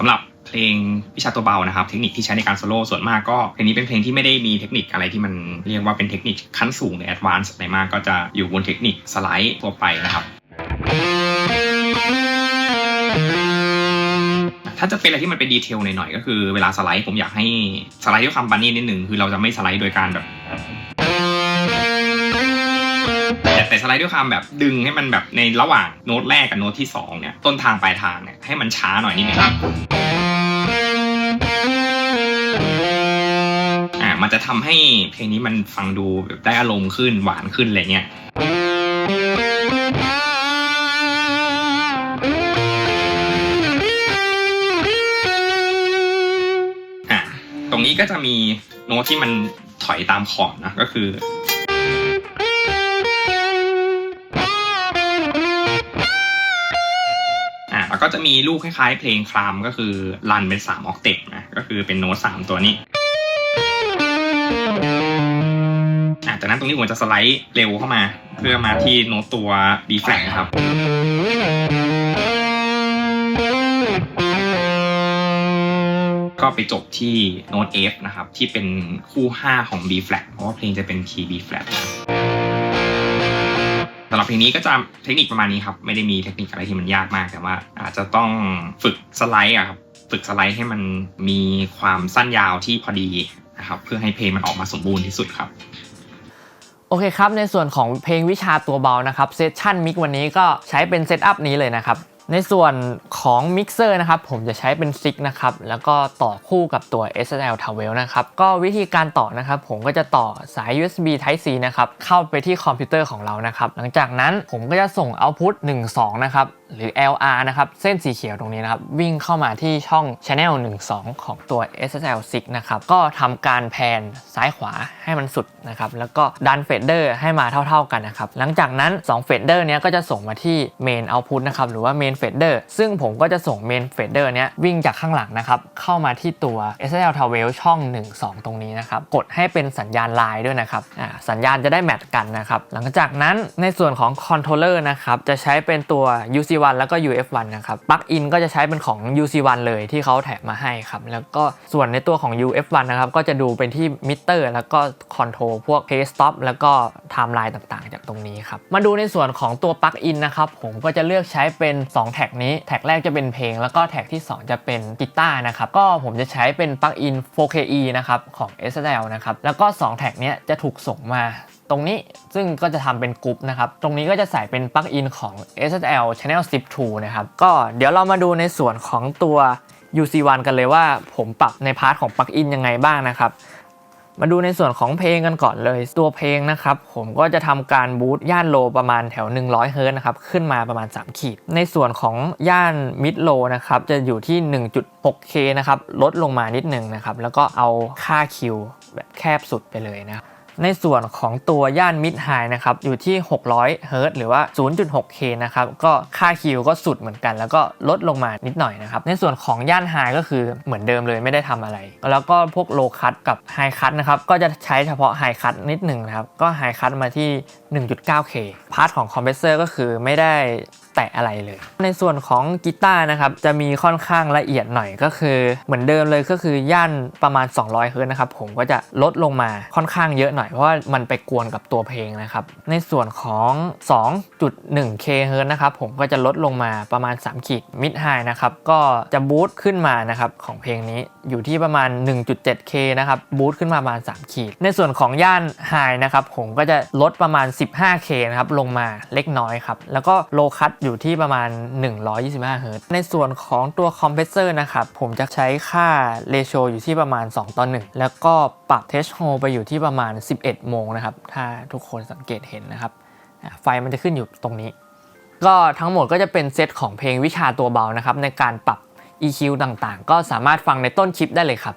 สำหรับเพลงวิชาตัวเบานะครับ เทคนิคที่ใช้ในการโซโล่ส่วนมากก็เพลงนี้เป็นเพลงที่ไม่ได้มีเทคนิคอะไรที่มันเรียกว่าเป็นเทคนิคขั้นสูงหรือแอดวานซ์อะไรมากก็จะอยู่บนเทคนิคสไลด์ทั่วไปนะครับ ถ้าจะเป็นอะไรที่มันเป็นดีเทลหน่อยๆก็คือเวลาสไลด์ผมอยากให้สไลด์ด้วยความบันนี่นิดหนึ่งคือเราจะไม่สไลด์โดยการแบบ สไลด์ด้วยความแบบดึงให้มันแบบในระหว่างโน้ตแรกกับโน้ตที่สองเนี่ยต้นทางปลายทางเนี่ยให้มันช้าหน่อยนิดนึงอ่ามันจะทำให้เพลงนี้มันฟังดูแบบได้อารมณ์ขึ้นหวานขึ้นอะไรเงี้ยอะตรงนี้ก็จะมีโน้ตที่มันถอยตามคอร์ดนะก็คือ ก็จะมีลูกคล้ายๆเพลงคลามก็คือรันเป็น3ออกเต็ปนะก็คือเป็นโน้ต3ตัวนี้อะจากนั้นตรงนี้ผมจะสไลด์เร็วเข้ามา เพื่อมาที่โน้ตตัว B flat นะครับ ก็ไปจบที่โน้ต F นะครับ ที่เป็นคู่ 5 ของ B flat เพราะว่าเพลงจะเป็นคีย์ B flat สำหรับเพลงนี้ก็จะเทคนิคประมาณนี้ครับ ไม่ได้มีเทคนิคอะไรที่มันยากมาก แต่ว่า อาจจะต้องฝึกสไลด์อะครับ ฝึกสไลด์ให้มันมีความสั้นยาวที่พอดีนะครับเพื่อให้เพลงมันออกมาสมบูรณ์ที่สุดครับโอเคครับ ในส่วนของเพลงวิชาตัวเบานะครับเซสชั่นมิกวันนี้ก็ใช้เป็นเซตอัพนี้เลยนะครับ ในส่วนของมิกเซอร์นะครับผมจะใช้เป็นซิกนะครับแล้วก็ต่อคู่กับตัว SNL t o w e l นะครับก็วิธีการต่อนะครับผมก็จะต่อสาย USB Type C นะครับเข้าไปที่คอมพิวเตอร์ของเรานะครับหลังจากนั้นผมก็จะส่ง Output 1 2นะครับ หรือ LR นะครับเส้นสีเขียวตรงนี้นะครับวิ่งเข้ามาที่ช่อง Channel 1 2 ของตัว SSL 6นะครับก็ทำการแพนซ้ายขวาให้มันสุดนะครับแล้วก็ดันเฟดเดอร์ให้มาเท่า ๆกันนะครับหลังจากนั้น2เฟดเดอร์เนี้ยก็จะส่งมาที่ Main Output นะครับหรือว่า Main Fader ซึ่งผมก็จะส่ง Main Fader เนี้ยวิ่งจากข้างหลังนะครับเข้ามาที่ตัว SSL t o w e l ช่อง 1 2 ตรงนี้นะครับกดให้เป็นสัญญาณไลน์ด้วยนะครับอ่าสัญญาณจะได้แมทกันนะครับหลังจากนั้นในส่วนของ Controller นะครับจะใช้เป็นตัว UC UC1 แล้วก็ UF1 นะครับปลั๊กอินก็จะใช้เป็นของ UC1 เลยที่เขาแถมมาให้ครับ แล้วก็ส่วนในตัวของ UF1 นะครับก็จะดูเป็นที่มิเตอร์แล้วก็คอนโทรลพวก Play Stop แล้วก็ไทม์ไลน์ต่างๆ จากตรงนี้ครับมาดูในส่วนของตัวปลั๊กอินนะครับผมก็จะเลือกใช้เป็น 2 แท็กนี้ แท็กแรกจะเป็นเพลง แล้วก็แท็กที่ 2 จะเป็นกีตาร์นะครับก็ผมจะใช้เป็นปลั๊กอิน 4KE นะครับของ SL นะครับแล้วก็ 2 แท็กนี้จะถูกส่งมา ตรงนี้ซึ่งก็จะทำเป็นกรุ๊ปนะครับ ตรงนี้ก็จะใส่เป็นปลั๊กอินของ SSL Channel 12 นะครับ ก็เดี๋ยวเรามาดูในส่วนของตัว UC1 กันเลยว่าผมปรับในพาร์ทของปลั๊กอินยังไงบ้างนะครับ มาดูในส่วนของเพลงกันก่อนเลย ตัวเพลงนะครับ ผมก็จะทำการบูตย่านโลประมาณแถว 100 เฮิร์ตนะครับ ขึ้นมาประมาณ 3 ขีด ในส่วนของย่านมิดโลนะครับ จะอยู่ที่ 1.6K นะครับ ลดลงมานิดหนึงนะครับ แล้วก็เอาค่าคิวแบบแคบสุดไปเลยนะครับ ในส่วนของตัวย่าน Mid High นะครับอยู่ที่ 600เฮิร์ตซ์หรือว่า 0.6K นะครับก็ค่าคิวก็สุดเหมือนกัน แล้วก็ลดลงมานิดหน่อยนะครับในส่วนของย่าน High ก็คือเหมือนเดิมเลยไม่ได้ทำอะไร แล้วก็พวก Low Cut กับ High Cut นะครับก็จะใช้เฉพาะ High Cut นิดหนึ่งนะครับก็ High Cut มาที่ 1.9K พาร์ทของ Compressor ก็คือไม่ได้แตะอะไรเลย ในส่วนของกีตาร์นะครับจะมีค่อนข้างละเอียดหน่อยก็คือเหมือนเดิมเลยก็คือย่านประมาณ 200เฮิร์ตซ์นะครับผมก็จะลดลงมาค่อนข้างเยอะหน่อยเพราะว่ามันไปกวนกับตัวเพลงนะครับ ในส่วนของ 2.1K เฮิร์ตนะครับ ผมก็จะลดลงมาประมาณ 3 ขีดมิดไฮนะครับ ก็จะบูตขึ้นมานะครับของเพลงนี้อยู่ที่ประมาณ 1.7K นะครับบูตขึ้นมาประมาณ 3 ขีด ในส่วนของย่านไฮนะครับผมก็จะลดประมาณ 15K นะครับลงมาเล็กน้อยครับแล้วก็โลคัตอยู่ที่ประมาณ 125เฮิร์ตในส่วนของตัวคอมเพรสเซอร์นะครับผมจะใช้ค่าเรโชอยู่ที่ประมาณ 2 ต่อ 1 แล้วก็ปรับเทชโฮไปอยู่ที่ประมาณ11 โมงนะครับ ถ้าทุกคนสังเกตเห็นนะครับ ไฟมันจะขึ้นอยู่ตรงนี้ ก็ทั้งหมดก็จะเป็นเซตของเพลงวิชาตัวเบานะครับ ในการปรับ EQ ต่างๆ ก็สามารถฟังในต้นคลิปได้เลยครับ